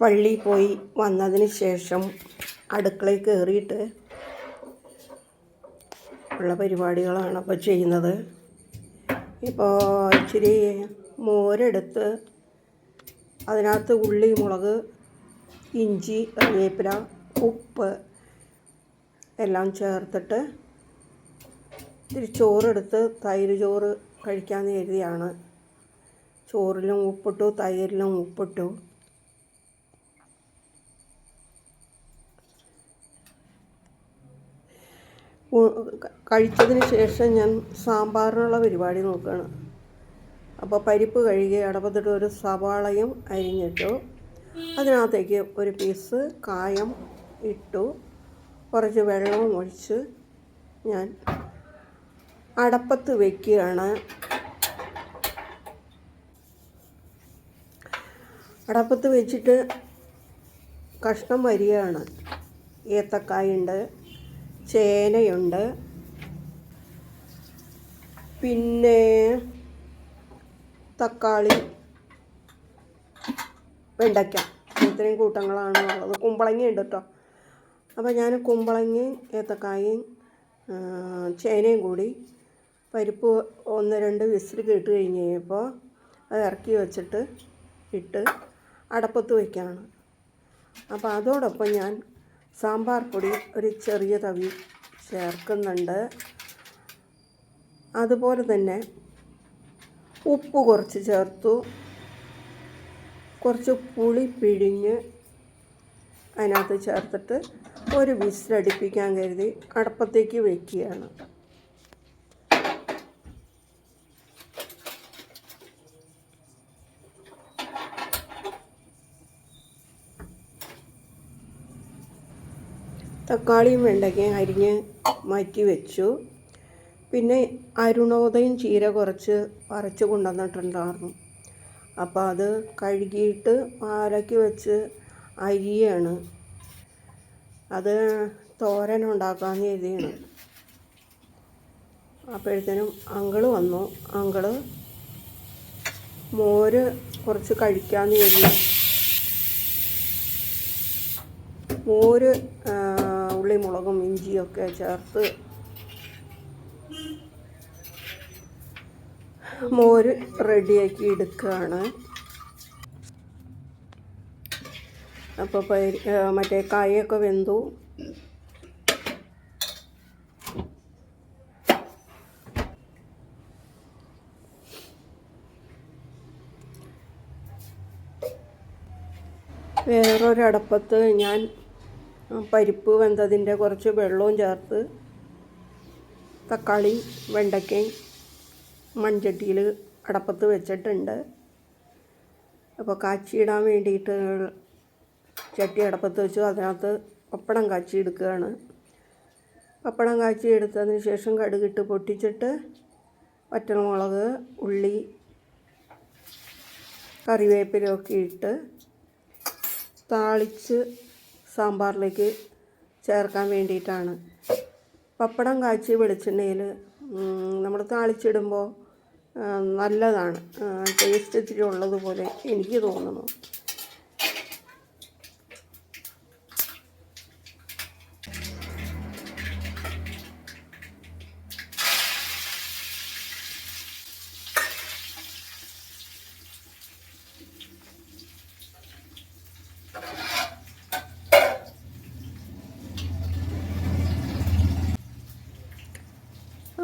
പള്ളിയിൽ പോയി വന്നതിന് ശേഷം അടുക്കളയിൽ കയറിയിട്ട് ഉള്ള പരിപാടികളാണ് അപ്പോൾ ചെയ്യുന്നത്. ഇപ്പോൾ ഇച്ചിരി മോരെടുത്ത് അതിനകത്ത് ഉള്ളി മുളക് ഇഞ്ചി കറിവേപ്പില ഉപ്പ് എല്ലാം ചേർത്തിട്ട് ഇത്തിരി ചോറെടുത്ത് തൈര് ചോറ് കഴിക്കാമെന്ന് കരുതിയാണ്. ചോറിലും ഉപ്പിട്ടു തൈരിലും ഉപ്പിട്ടു. കഴിച്ചതിന് ശേഷം ഞാൻ സാമ്പാറിനുള്ള പരിപാടി നോക്കുകയാണ്. അപ്പോൾ പരിപ്പ് കഴുകി അടപ്പത്തിട്ട് ഒരു സവാളയും അരിഞ്ഞിട്ടു. അതിനകത്തേക്ക് ഒരു പീസ് കായം ഇട്ടു. കുറച്ച് വെള്ളവും ഒഴിച്ച് ഞാൻ അടപ്പത്ത് വയ്ക്കുകയാണ് അടപ്പത്ത് വെച്ചിട്ട് കഷ്ണം വരികയാണ്. ഏത്തക്കായുണ്ട്. ചേനയുണ്ട്. പിന്നെ തക്കാളി വെണ്ടയ്ക്ക. ഇത്രയും കൂട്ടങ്ങളാണ് ഉള്ളത്. കുമ്പളങ്ങ ഉണ്ട് കേട്ടോ. അപ്പോൾ ഞാൻ കുമ്പളങ്ങയും ഏത്തക്കായയും ആ, ചേനയും കൂടി പരിപ്പ് ഒന്ന് രണ്ട് വിസിൽ കേട്ട് കഴിഞ്ഞ് കഴിഞ്ഞപ്പോൾ അത് ഇറക്കി വെച്ചിട്ട് ഇട്ട് അടപ്പത്ത് വയ്ക്കുകയാണ് അപ്പോൾ അതോടൊപ്പം ഞാൻ സാമ്പാർ പൊടി ഒരു ചെറിയ തവി ചേർക്കുന്നുണ്ട്. അതുപോലെ തന്നെ ഉപ്പ് കുറച്ച് ചേർത്തു. കുറച്ച് പുളി പിഴിഞ്ഞ് അതിനകത്ത് ചേർത്തിട്ട് ഒരു വിസിലടിപ്പിക്കാൻ കരുതി അടപ്പത്തേക്ക് വയ്ക്കുകയാണ് തക്കാളിയും വെണ്ടയ്ക്കയും അരിഞ്ഞ് മാറ്റി വെച്ചു. പിന്നെ അരുണോദയം ചീര കുറച്ച് അരച്ച് കൊണ്ടുവന്നിട്ടുണ്ടായിരുന്നു. അപ്പോൾ അത് കഴുകിയിട്ട് പാലക്കി വെച്ച് അരിയാണ്. അത് തോരൻ ഉണ്ടാക്കാമെന്ന് കരുതിയാണ്. അപ്പോഴത്തേനും അങ്കിൾ വന്നു. അങ്കിൾ മോര് കുറച്ച് കഴിക്കാമെന്ന് കരുതി. മോര് ഉള്ളിമുളകും ഇഞ്ചിയൊക്കെ ചേർത്ത് മോര് റെഡിയാക്കി എടുക്കുകയാണ് അപ്പോൾ മറ്റേ കായൊക്കെ വെന്തു. വേറൊരടപ്പത്ത് ഞാൻ പരിപ്പ് വെന്തതിന്റെ കുറച്ച് വെള്ളവും ചേർത്ത് തക്കാളി വെണ്ടയ്ക്കയും മൺചട്ടിയിൽ അടപ്പത്ത് വെച്ചിട്ടുണ്ട്. അപ്പോൾ കാച്ചിയിടാൻ വേണ്ടിയിട്ട് ചട്ടി അടപ്പത്ത് വെച്ചു. അതിനകത്ത് പപ്പടം കാച്ചി എടുക്കുകയാണ്. പപ്പടം കാച്ചി എടുത്തതിന് ശേഷം കടുകിട്ട് പൊട്ടിച്ചിട്ട് വറ്റൽമുളക് ഉള്ളി കറിവേപ്പിലൊക്കെ ഇട്ട് താളിച്ച് സാമ്പാറിലേക്ക് ചേർക്കാൻ വേണ്ടിയിട്ടാണ്. പപ്പടം കാച്ചി വെളിച്ചെണ്ണയിൽ നമ്മൾ താളിച്ചിടുമ്പോൾ നല്ലതാണ്. ടേസ്റ്റ് ഇച്ചിരി ഉള്ളതുപോലെ എനിക്ക് തോന്നുന്നു.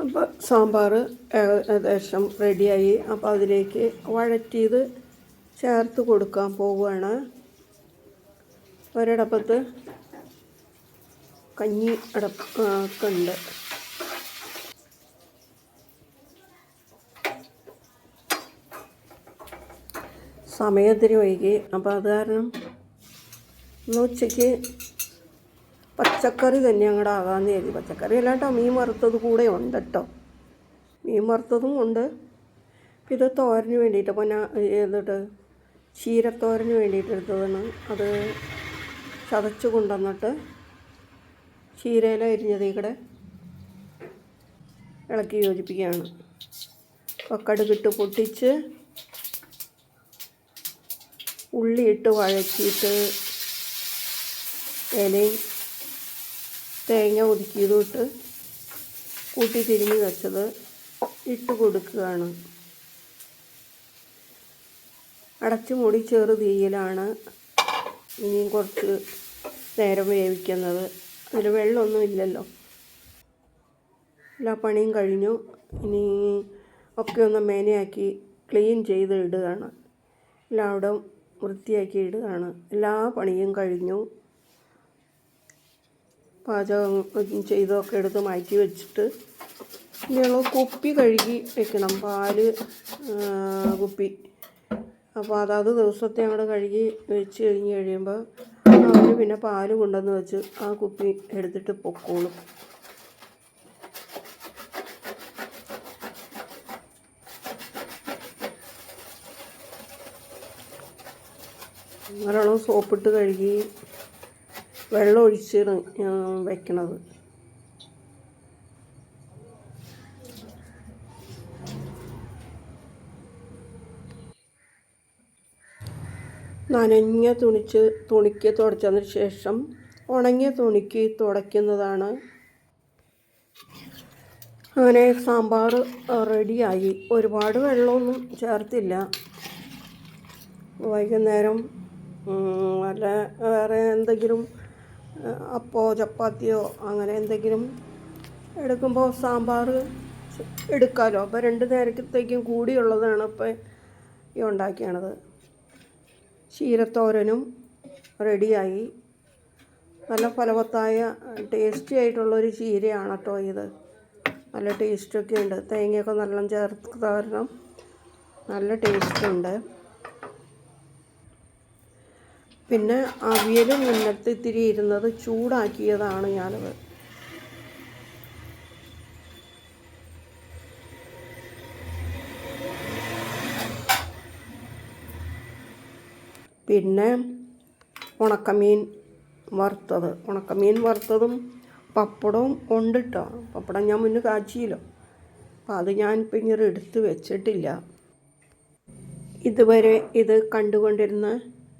അപ്പോൾ സാമ്പാർ ഏകദേശം റെഡിയായി. അപ്പോൾ അതിലേക്ക് വഴറ്റിയത് ചേർത്ത് കൊടുക്കാൻ പോവുകയാണ്. ഒരടപ്പത്ത് കഞ്ഞി അടപ്പ് ഉണ്ട് സമയത്തിന് വൈകി. അപ്പോൾ അത് കാരണം ഉച്ചയ്ക്ക് പച്ചക്കറി തന്നെ അങ്ങോട്ട് ആകാമെന്ന് കരുതി. പച്ചക്കറി അല്ലാട്ടോ മീൻ വറുത്തത് കൂടെ ഉണ്ട് കേട്ടോ മീൻ വറുത്തതും ഉണ്ട്. ഇത് തോരന് വേണ്ടിയിട്ട് പൊന്ന എന്നിട്ട് ചീരത്തോരന് വേണ്ടിയിട്ട് എടുത്തതാണ്. അത് ചതച്ച് കൊണ്ടുവന്നിട്ട് ചീരയില അരിഞ്ഞത് ഇവിടെ ഇളക്കി യോജിപ്പിക്കുകയാണ്. അപ്പോൾ കടുകിട്ട് പൊട്ടിച്ച് ഉള്ളിയിട്ട് വഴച്ചിട്ട് ഇലയും തേങ്ങ ഒതുക്കിയതിട്ട് കൂട്ടി തിരിഞ്ഞ് വെച്ചത് ഇട്ട് കൊടുക്കുകയാണ്. അടച്ചു മൂടി ചെറു തീയിലാണ് ഇനിയും കുറച്ച് നേരം വേവിക്കുന്നത്. അതിൽ വെള്ളമൊന്നും ഇല്ലല്ലോ. എല്ലാ പണിയും കഴിഞ്ഞു. ഇനി ഒക്കെ ഒന്ന് മേനയാക്കി ക്ലീൻ ചെയ്ത് ഇടുകയാണ്. എല്ലാവിടും വൃത്തിയാക്കി ഇടുകയാണ്. എല്ലാ പണിയും കഴിഞ്ഞു. പാചകം ചെയ്തൊക്കെ എടുത്ത് മാറ്റി വെച്ചിട്ട് ഇനിയുള്ള കുപ്പി കഴുകി വെക്കണം. പാൽ കുപ്പി. അപ്പോൾ അതാത് ദിവസത്തെ അങ്ങോട്ട് കഴുകി വെച്ച് കഴിഞ്ഞ് കഴിയുമ്പോൾ അവർ പിന്നെ പാൽ കൊണ്ടുവന്ന് വെച്ച് ആ കുപ്പി എടുത്തിട്ട് പൊക്കോളും. നല്ലോണം സോപ്പിട്ട് കഴുകി വെള്ളം ഒഴിച്ച് വെക്കണത്. നനഞ്ഞ തുണിച്ച് തുണിക്ക് തുടച്ചതിന് ശേഷം ഉണങ്ങിയ തുണിക്ക് തുടയ്ക്കുന്നതാണ്. അങ്ങനെ സാമ്പാർ റെഡിയായി. ഒരുപാട് വെള്ളമൊന്നും ചേർത്തില്ല. വൈകുന്നേരം അല്ല വേറെ എന്തെങ്കിലും അപ്പോ ചപ്പാത്തിയോ അങ്ങനെ എന്തെങ്കിലും എടുക്കുമ്പോൾ സാമ്പാർ എടുക്കാമല്ലോ അപ്പോൾ രണ്ട് നേരത്തേക്കും കൂടിയുള്ളതാണ് ഇപ്പോൾ ഈ ഉണ്ടാക്കിയാണത്. ക്ഷീരത്തോരനും റെഡിയായി. നല്ല ഫലവത്തായ ടേസ്റ്റി ആയിട്ടുള്ളൊരു ചീരയാണ് കേട്ടോ ഇത്. നല്ല ടേസ്റ്റൊക്കെ ഉണ്ട്. തേങ്ങയൊക്കെ നല്ല ചേർത്ത് കാരണം നല്ല ടേസ്റ്റ് ഉണ്ട്. പിന്നെ അവിയൽ മുന്നത്ത് ഇത്തിരി ഇരുന്നത് ചൂടാക്കിയതാണ് ഞാനത്. പിന്നെ ഉണക്കമീൻ വറുത്തത്. ഉണക്കമീൻ വറുത്തതും പപ്പടവും ഉണ്ട് പപ്പടം ഞാൻ മുന്നേ കാച്ചിയല്ലോ. അപ്പം അത് ഞാനിപ്പോൾ ഇങ്ങനെ എടുത്ത് വെച്ചിട്ടില്ല. ഇതുവരെ ഇത് കണ്ടുകൊണ്ടിരുന്ന